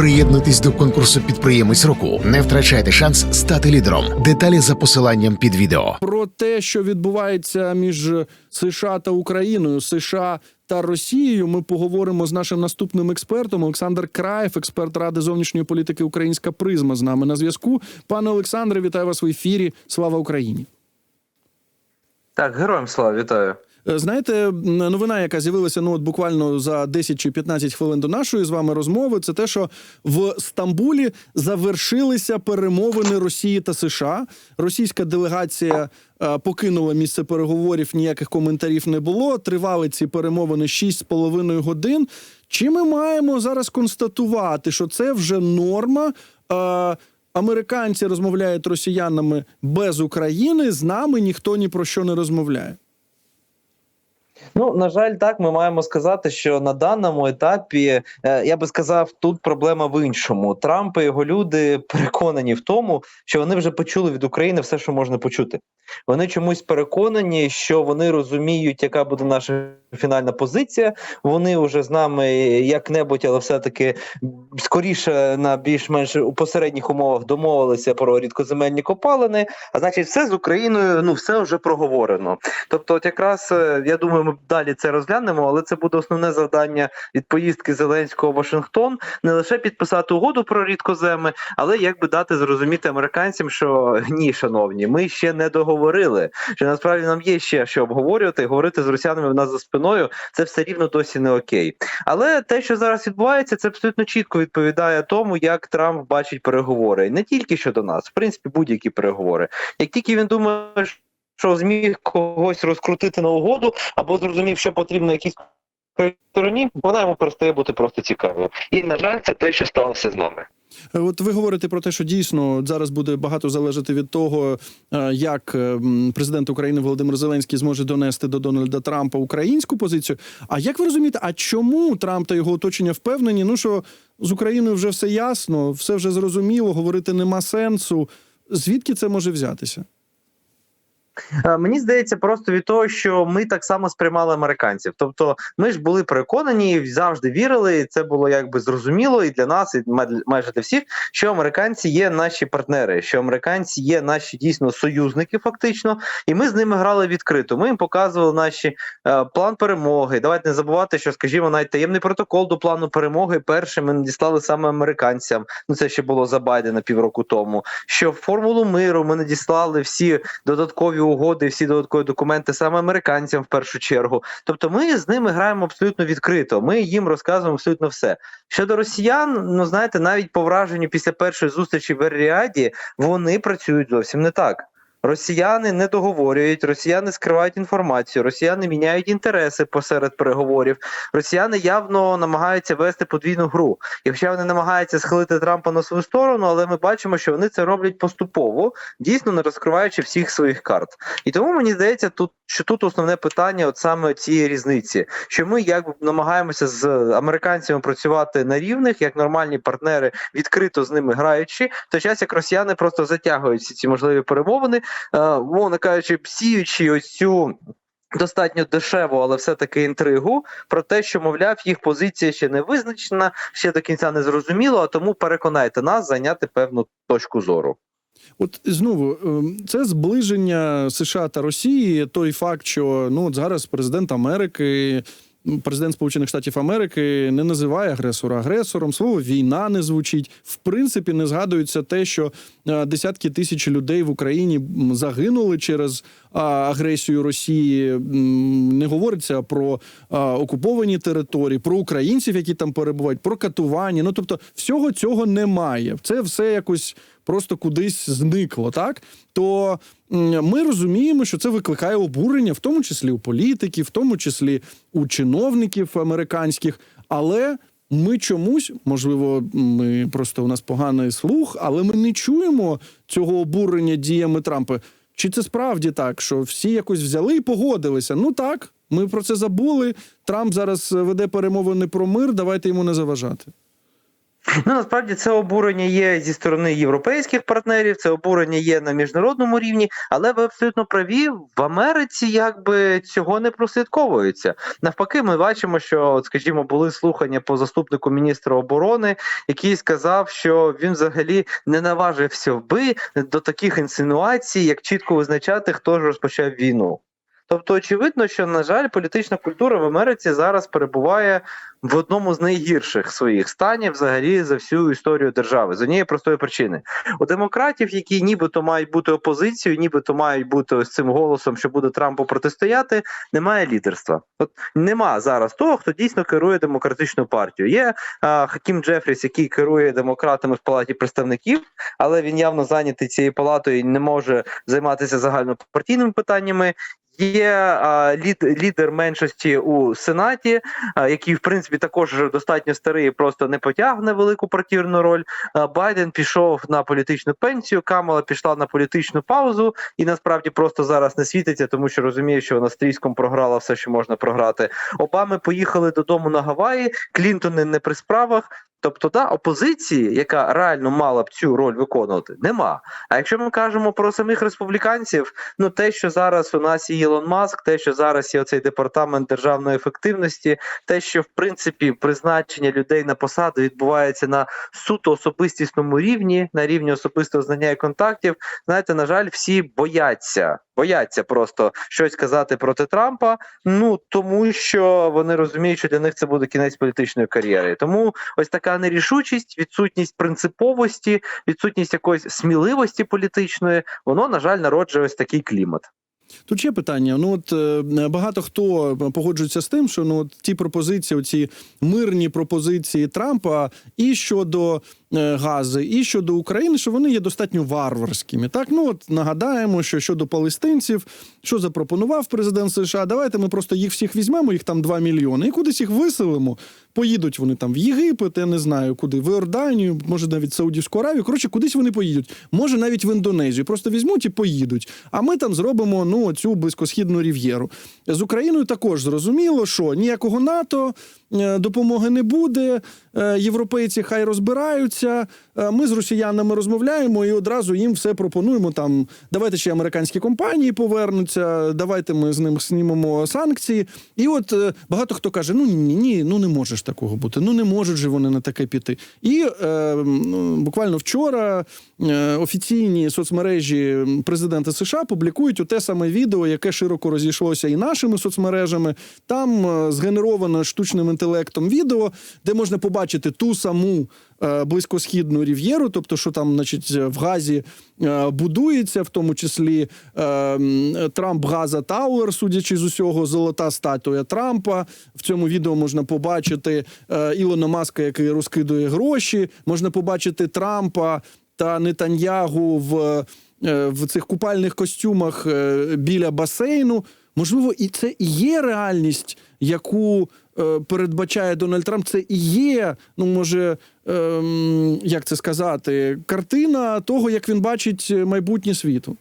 Приєднуйтесь до конкурсу підприємець року. Не втрачайте шанс стати лідером. Деталі за посиланням під відео. про те, що відбувається між США та Україною, США та Росією. Ми поговоримо з нашим наступним експертом. Олександр Краєв, експерт Ради зовнішньої політики Українська призма, з нами на зв'язку. Пане Олександре, вітаю вас в ефірі. Слава Україні! Так, героям слава, вітаю. Е, Знаєте, новина, яка з'явилася ну от буквально за 10 чи 15 хвилин до нашої з вами розмови, це те, що в Стамбулі завершилися перемовини Росії та США. Російська делегація е, покинула місце переговорів. Ніяких коментарів не було. Тривали ці перемовини 6,5 годин. Чи ми маємо зараз констатувати, що це вже норма? Е, Американці розмовляють росіянами без України. З нами ніхто ні про що не розмовляє. Ну на жаль, так ми маємо сказати, що на даному етапі е, я би сказав, тут проблема в іншому. Трамп і його люди переконані в тому, що вони вже почули від України все, що можна почути. Вони чомусь переконані, що вони розуміють, яка буде наша фінальна позиція. Вони вже з нами як-небудь, але все-таки скоріше на більш-менш у посередніх умовах домовилися про рідкоземельні копалини. А значить, все з Україною ну все вже проговорено. Тобто, от якраз е, я думаю, ми далі це розглянемо, але це буде основне завдання від поїздки Зеленського в Вашингтон не лише підписати угоду про рідкоземи, але якби дати зрозуміти американцям, що ні, шановні, ми ще не договорили. Що насправді нам є ще що обговорювати, говорити з росіянами в нас за спиною. Це все рівно досі не окей. Але те, що зараз відбувається, це абсолютно чітко відповідає тому, як Трамп бачить переговори, не тільки щодо нас, в принципі, будь-які переговори. Як тільки він думає, що зміг когось розкрутити на угоду, або зрозумів, що потрібно якійсь стороні, вона йому перестає бути просто цікавою. І на жаль, це те, що сталося з нами. Е, От ви говорите про те, що дійсно зараз буде багато залежати від того, е, як е, президент України Володимир Зеленський зможе донести до Дональда Трампа українську позицію. А як ви розумієте, а чому Трамп та його оточення впевнені? Ну що з Україною вже все ясно, все вже зрозуміло, говорити нема сенсу. Звідки це може взятися? Е, Мені здається, просто від того, що ми так само сприймали американців. Тобто, ми ж були переконані, завжди вірили, і це було якби зрозуміло і для нас, і майже для всіх, що американці є наші партнери, що американці є наші дійсно союзники, фактично, і ми з ними грали відкрито. Ми їм показували наші е, план перемоги. Давайте не забувати, що, скажімо, навіть таємний протокол до плану перемоги першим ми надіслали саме американцям. Ну це ще було за Байдена півроку тому. Що формулу миру ми надіслали всі додаткові угоди, всі додаткові документи саме американцям в першу чергу. Тобто, ми з ними граємо абсолютно відкрито. Ми їм розказуємо абсолютно все. Щодо росіян, ну знаєте, навіть по враженню після першої зустрічі в Ер-Ріаді вони працюють зовсім не так. Росіяни не договорюють, росіяни скривають інформацію, росіяни міняють інтереси посеред переговорів. Росіяни явно намагаються вести подвійну гру. Якщо вони намагаються схилити Трампа на свою сторону, але ми бачимо, що вони це роблять поступово, дійсно не розкриваючи всіх своїх карт. І тому мені здається, тут що тут основне питання, от саме цієї різниці, що ми якби намагаємося з американцями працювати на рівних, як нормальні партнери, відкрито з ними граючи, в той час як росіяни просто затягують всі ці можливі перемовини, мовно кажучи, псіючи ось цю. Достатньо дешеву, але все-таки інтригу про те, що мовляв, їх позиція ще не визначена, ще до кінця не зрозуміло, а тому переконайте нас зайняти певну точку зору. От знову ем, це зближення США та Росії. Той факт, що ну зараз президент Америки, президент Сполучених Штатів Америки не називає агресора агресором. Слово війна не звучить. В принципі, не згадується те, що е, десятки тисяч людей в Україні загинули через агресію Росії. Не говориться про окуповані території, про українців, які там перебувають, про катування. Ну тобто, всього цього немає. Це все якось просто кудись зникло, так то ми розуміємо, що це викликає обурення, в тому числі у політиків, в тому числі у чиновників американських, але. Ми чомусь, можливо, ми просто у нас поганий слух, але ми не чуємо цього обурення діями Трампа. Чи це справді так, що всі якось взяли і погодилися? Ну так, ми про це забули. Трамп зараз веде перемовини про мир. Давайте йому не заважати. Ну насправді це обурення є зі сторони європейських партнерів, це обурення є на міжнародному рівні, але ви абсолютно праві в Америці якби цього не прослідковується. Навпаки, ми бачимо, що, от, скажімо, були слухання по заступнику міністра оборони, який сказав, що він взагалі не наважився би до таких інсинуацій, як чітко визначати, хто ж розпочав війну. Тобто, очевидно, що на жаль, політична культура в Америці зараз перебуває в одному з найгірших своїх станів взагалі за всю історію держави з однієї простої причини. У демократів, які нібито мають бути опозицією, нібито мають бути ось цим голосом, що буде Трампу протистояти, немає лідерства. От нема зараз того, хто дійсно керує демократичною партією. Є а, Хакім Джефріс, який керує демократами в палаті представників, але він явно зайнятий цією палатою і не може займатися загальнопартійними питаннями. Є лід, лідер меншості у сенаті, який в принципі також вже достатньо старий, просто не потягне велику партійну роль. Байден пішов на політичну пенсію, Камала пішла на політичну паузу, і насправді просто зараз не світиться, тому що розуміє, що вона стрійськом програла все, що можна програти. Обами поїхали додому на Гаваї, Клінтони не при справах. Тобто, та опозиції, яка реально мала б цю роль виконувати, нема. А якщо ми кажемо про самих республіканців, ну те, що зараз у нас є Ілон Маск, те, що зараз є оцей департамент державної ефективності, те, що в принципі призначення людей на посаду відбувається на суто особистісному рівні, на рівні особистого знання і контактів, знаєте, на жаль, всі бояться. Бояться просто щось казати проти Трампа, ну тому що вони розуміють, що для них це буде кінець політичної кар'єри. Тому ось така нерішучість, відсутність принциповості, відсутність якоїсь сміливості політичної, воно на жаль народжує ось такий клімат. Тут ще питання. Ну от е, багато хто погоджується з тим, що ну от ті пропозиції, ці мирні пропозиції Трампа і щодо е, Гази, і щодо України, що вони є достатньо варварськими. Так, ну от нагадаємо, що щодо палестинців, що запропонував президент США, давайте ми просто їх всіх візьмемо, їх там 2 мільйони, і кудись їх виселимо. Поїдуть вони там в Єгипет, я не знаю куди, в Іорданію, може навіть в Саудівську Аравію. Коротше, кудись вони поїдуть. Може навіть в Індонезію. Просто візьмуть і поїдуть. А ми там зробимо ну цю близькосхідну рів'єру. З Україною також зрозуміло, що ніякого НАТО е, допомоги не буде. е, Європейці хай розбираються. е, Ми з росіянами розмовляємо і одразу їм все пропонуємо. Там давайте ще американські компанії повернуться. Давайте ми з ним знімемо санкції. І от багато хто каже: ну ні, ні, ну не може ж такого бути. Ну не можуть же вони на таке піти. І е, ну, буквально вчора е, офіційні соцмережі президента США публікують у те саме відео, яке широко розійшлося і нашими соцмережами. Там е, згенеровано штучним інтелектом відео, де можна побачити ту саму близькосхідну рів'єру, тобто, що там, значить, в Газі е, будується, в тому числі е, Трамп Газа Тауер, судячи з усього, золота статуя Трампа. В цьому відео можна побачити е, Ілона Маска, який розкидує гроші. Можна побачити Трампа та Нетаньягу в, е, в цих купальних костюмах е, біля басейну. Можливо, і це і є реальність, яку е, передбачає Дональд Трамп. Це і є, ну може, ем, як це сказати, картина того, як він бачить майбутнє світу.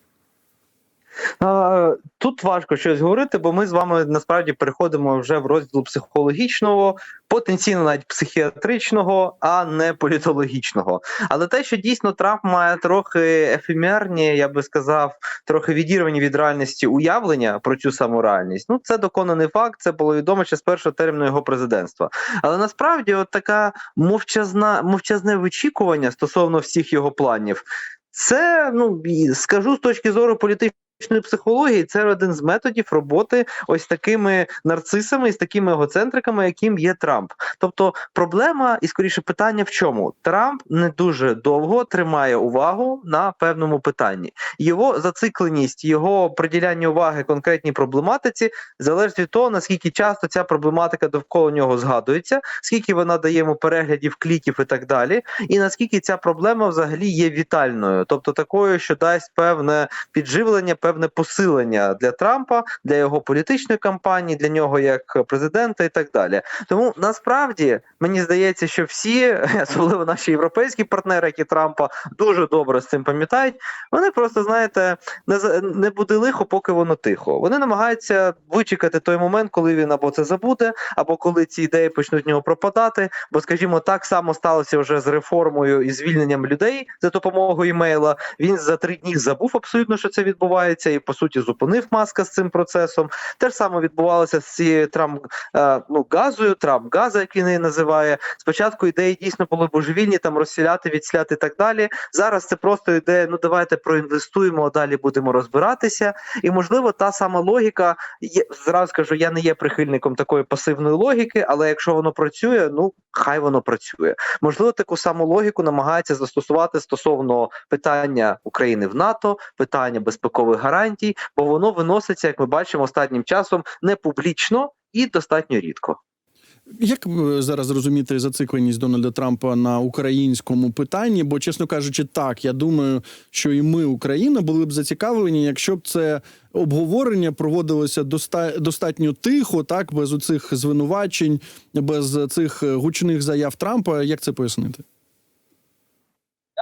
Тут важко щось говорити, бо ми з вами насправді переходимо вже в розділ психологічного, потенційно навіть психіатричного, а не політологічного. Але те, що дійсно Трамп має трохи ефемерні, я би сказав, трохи відірвані від реальності уявлення про цю саму реальність. Ну це доконаний факт. Це було відомо ще з першого терміну його президентства. Але насправді, от така мовчазна мовчазне вичікування стосовно всіх його планів. Це ну скажу з точки зору політичної психології, це один з методів роботи ось такими нарцисами і з такими егоцентриками, яким є Трамп. Тобто проблема і скоріше питання в чому? Трамп не дуже довго тримає увагу на певному питанні. Його зацикленість, його приділяння уваги конкретній проблематиці залежить від того, наскільки часто ця проблематика довкола нього згадується, скільки вона дає йому переглядів, кліків і так далі, і наскільки ця проблема взагалі є вітальною, тобто такою, що дасть певне підживлення, певне посилення для Трампа, для його політичної кампанії, для нього як президента і так далі. Тому насправді мені здається, що всі, особливо наші європейські партнери, які Трампа дуже добре з цим пам'ятають, вони просто знаєте, не не буде лихо, поки воно тихо. Вони намагаються вичекати той момент, коли він або це забуде, або коли ці ідеї почнуть в нього пропадати. Бо, скажімо, так само сталося вже з реформою і звільненням людей за допомогою імейла. Він за три дні забув абсолютно, що це відбувається, і по суті зупинив маска з цим процесом. Те ж саме відбувалося з цією Трамп е, ну, газою, Трамп газа, як він називає. Спочатку ідеї дійсно були божевільні, там розсіляти, відсіляти і так далі. Зараз це просто ідея. Ну давайте проінвестуємо, а далі будемо розбиратися. І можливо, та сама логіка. Є, зразу скажу, я не є прихильником такої пасивної логіки, але якщо воно працює, ну хай воно працює. Можливо, таку саму логіку намагається застосувати стосовно питання України в НАТО, питання безпекових гарантій, бо воно виноситься, як ми бачимо, останнім часом не публічно і достатньо рідко. Як зараз розуміти зацикленість Дональда Трампа на українському питанні? Бо, чесно кажучи, так я думаю, що і ми, Україна, були б зацікавлені, якщо б це обговорення проводилося доста- достатньо тихо, так без оцих звинувачень, без цих гучних заяв Трампа. Як це пояснити?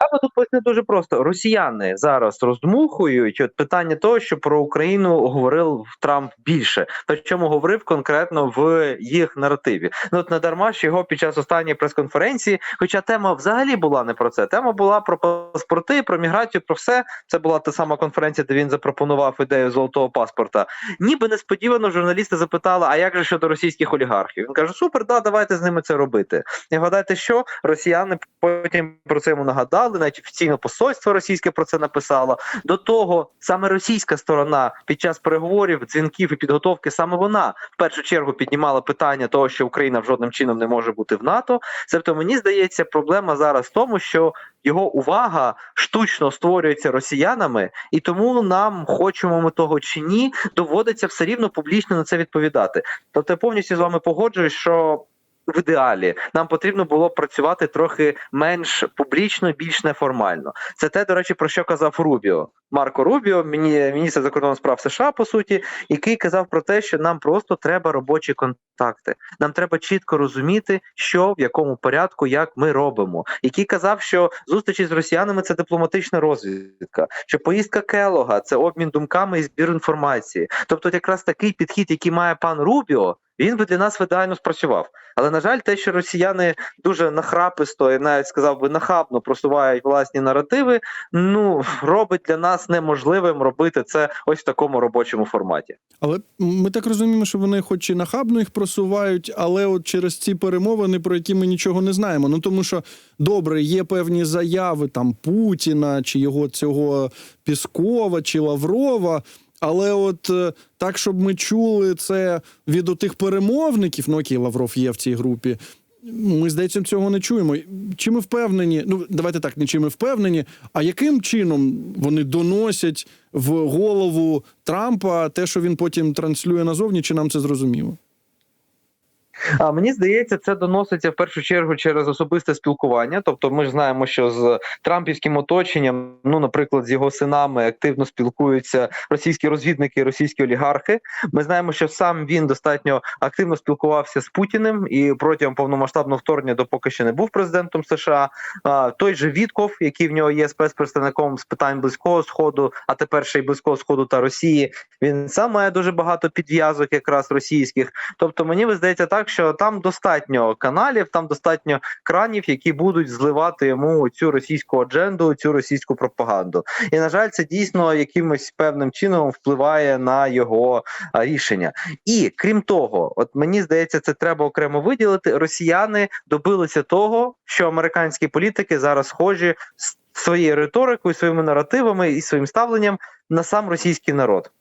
Я би тут поясню дуже просто: росіяни зараз роздмухують от питання того, що про Україну говорив Трамп більше, причому говорив конкретно в їх наративі. Ну от не дарма що його під час останньої прес-конференції, хоча тема взагалі була не про це. Тема була про паспорти, про міграцію, про все. Це була та сама конференція, де він запропонував ідею золотого паспорта. Ніби несподівано журналісти запитали: а як же щодо російських олігархів? Він каже: Супер, да, давайте з ними це робити. І гадайте, що росіяни потім про це йому нагадали, навіть офіційно посольство російське про це написало. До того саме російська сторона під час переговорів, дзвінків і підготовки, саме вона в першу чергу піднімала питання того, що Україна в жодним чином не може бути в НАТО. Тобто, мені здається, проблема зараз в тому, що його увага штучно створюється росіянами, і тому нам, хочемо ми того чи ні, доводиться все рівно публічно на це відповідати. Тобто, я повністю з вами погоджуюсь, що. В ідеалі нам потрібно було працювати трохи менш публічно, більш неформально. Це те, до речі, про що казав Рубіо. Марко Рубіо, міні- міністр закордонних справ США, по суті, який казав про те, що нам просто треба робочі контакти. Нам треба чітко розуміти, що в якому порядку, як ми робимо. Який казав, що зустрічі з росіянами це дипломатична розвідка, що поїздка Келога це обмін думками і збір інформації. Тобто, якраз такий підхід, який має пан Рубіо. Він би для нас ідеально спрацював, але на жаль, те, що росіяни дуже нахраписто і навіть сказав би нахабно просувають власні наративи, ну робить для нас неможливим робити це ось в такому робочому форматі. Але ми так розуміємо, що вони, хоч і нахабно їх просувають, але от через ці перемовини, про які ми нічого не знаємо. Ну тому що добре, є певні заяви там Путіна чи його цього Піскова чи Лаврова. Але от е, так, щоб ми чули це від отих перемовників, ну окей, Лавров є в цій групі. Ми, здається, цього не чуємо. Чи ми впевнені? Ну, давайте так, не чи ми впевнені, а яким чином вони доносять в голову Трампа те, що він потім транслює назовні, чи нам це зрозуміло? А мені здається, це доноситься в першу чергу через особисте спілкування. Тобто, ми ж знаємо, що з трампівським оточенням, ну, наприклад, з його синами активно спілкуються російські розвідники, російські олігархи. Ми знаємо, що сам він достатньо активно спілкувався з Путіним і протягом повномасштабного вторгнення, допоки ще не був президентом США. Той же Вітков, який в нього є спецпредставником з питань близького сходу, а тепер ще й близького сходу та Росії. Він сам має дуже багато підв'язок, якраз російських. Тобто, мені здається так, що там достатньо каналів, там достатньо кранів, які будуть зливати йому цю російську адженду, цю російську пропаганду. І на жаль, це дійсно якимось певним чином впливає на його рішення. І крім того, от мені здається, це треба окремо виділити. Росіяни добилися того, що американські політики зараз схожі з своєю риторикою, своїми наративами і своїм ставленням на сам російський народ.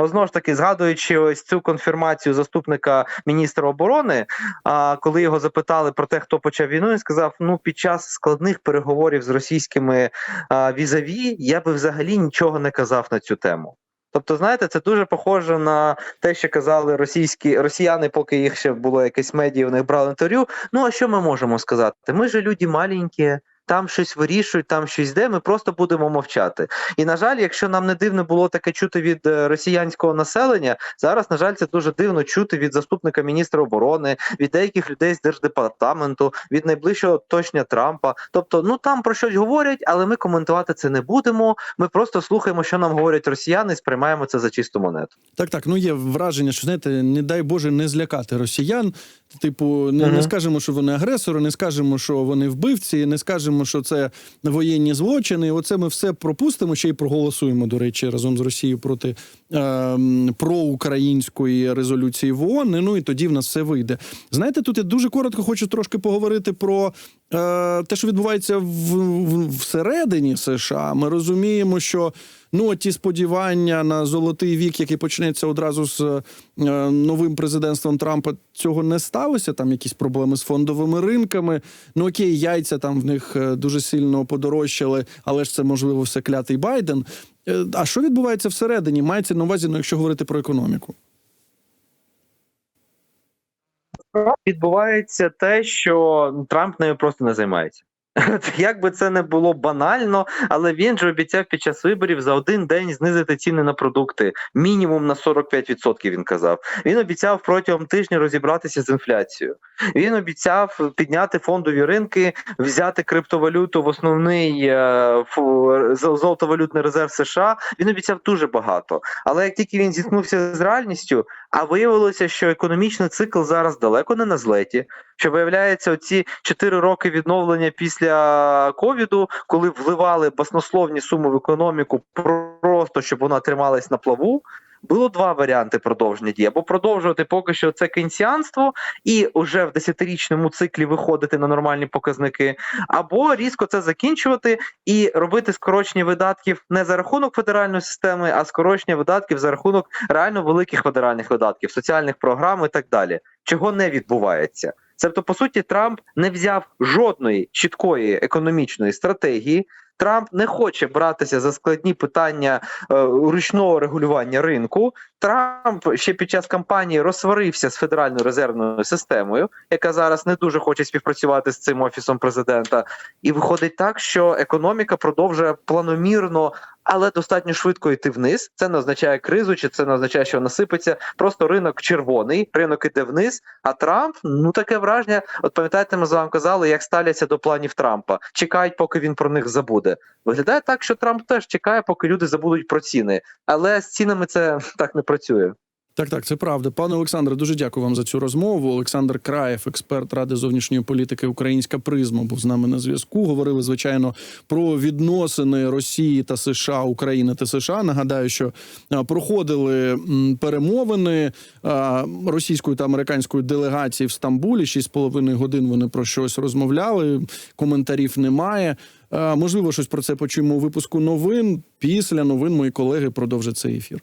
О, Знову ж таки, згадуючи ось цю конфірмацію заступника міністра оборони, а коли його запитали про те, хто почав війну, він сказав: ну під час складних переговорів з російськими візаві я би взагалі нічого не казав на цю тему. Тобто, знаєте, це дуже похоже на те, що казали російські росіяни, поки їх ще було якесь медіа, в них брали інтерв'ю. Ну а що ми можемо сказати? Ми ж люди маленькі, там щось вирішують, там щось йде. Ми просто будемо мовчати. І на жаль, якщо нам не дивно було таке чути від е, росіянського населення, зараз на жаль, це дуже дивно чути від заступника міністра оборони, від деяких людей з держдепартаменту, від найближчого оточення Трампа. Тобто, ну там про щось говорять, але ми коментувати це не будемо. Ми просто слухаємо, що нам говорять росіяни, і сприймаємо це за чисту монету. Так, так. Ну є враження, що знаєте, не дай Боже не злякати росіян. Типу, не, не скажемо, що вони агресори, не скажемо, що вони вбивці, не скажемо, що це воєнні злочини. і Оце ми все пропустимо, ще й проголосуємо, до речі, разом з Росією проти е, проукраїнської резолюції в ООН. Ну і тоді в нас все вийде. Знаєте, тут я дуже коротко хочу трошки поговорити про е, те, що відбувається в, в, всередині США. Ми розуміємо, що ну ті сподівання на золотий вік, який почнеться одразу з е, новим президентством Трампа, цього не сталося. Там якісь проблеми з фондовими ринками. Ну окей, яйця там в них е, дуже сильно подорожчали, але ж це можливо все клятий Байден. Е, А що відбувається всередині? Мається на увазі, ну, якщо говорити про економіку. Відбувається те, що Трамп нею просто не займається. Як би це не було банально, але він же обіцяв під час виборів за один день знизити ціни на продукти мінімум на 45%, Він казав. Він обіцяв протягом тижня розібратися з інфляцією. Він обіцяв підняти фондові ринки, взяти криптовалюту в основний е, золотовалютний резерв США. Він обіцяв дуже багато. Але як тільки він зіткнувся з реальністю, а виявилося, що економічний цикл зараз далеко не на злеті. Що виявляється, оці 4 роки відновлення після ковіду, коли вливали баснословні суми в економіку, просто щоб вона трималась на плаву. Було два варіанти продовження дії: або продовжувати поки що це кейнсіанство і вже в десятирічному циклі виходити на нормальні показники, або різко це закінчувати і робити скорочення видатків не за рахунок федеральної системи, а скорочення видатків за рахунок реально великих федеральних видатків, соціальних програм і так далі, чого не відбувається. Тобто, по суті, Трамп не взяв жодної чіткої економічної стратегії. Трамп не хоче братися за складні питання е, ручного регулювання ринку. Трамп ще під час кампанії розсварився з федеральною резервною системою, яка зараз не дуже хоче співпрацювати з цим офісом президента. І виходить так, що економіка продовжує планомірно, але достатньо швидко йти вниз. Це не означає кризу, чи це не означає, що насипеться. Просто ринок червоний, ринок іде вниз. А Трамп, ну таке враження. От пам'ятаєте, ми з вами казали, як ставляться до планів Трампа. Чекають, поки він про них забуде. Виглядає так, що Трамп теж чекає, поки люди забудуть про ціни. Але з цінами це так не працює. Так, так, це правда. Пане Олександре, дуже дякую вам за цю розмову. Олександр Краєв, експерт Ради зовнішньої політики Українська призма, був з нами на зв'язку. Говорили звичайно про відносини Росії та США, України та США. Нагадаю, що проходили перемовини російської та американської делегації в Стамбулі. Шість з половиною годин вони про щось розмовляли. Коментарів немає. Можливо, щось про це почуємо у випуску новин. Після новин мої колеги продовжать цей ефір.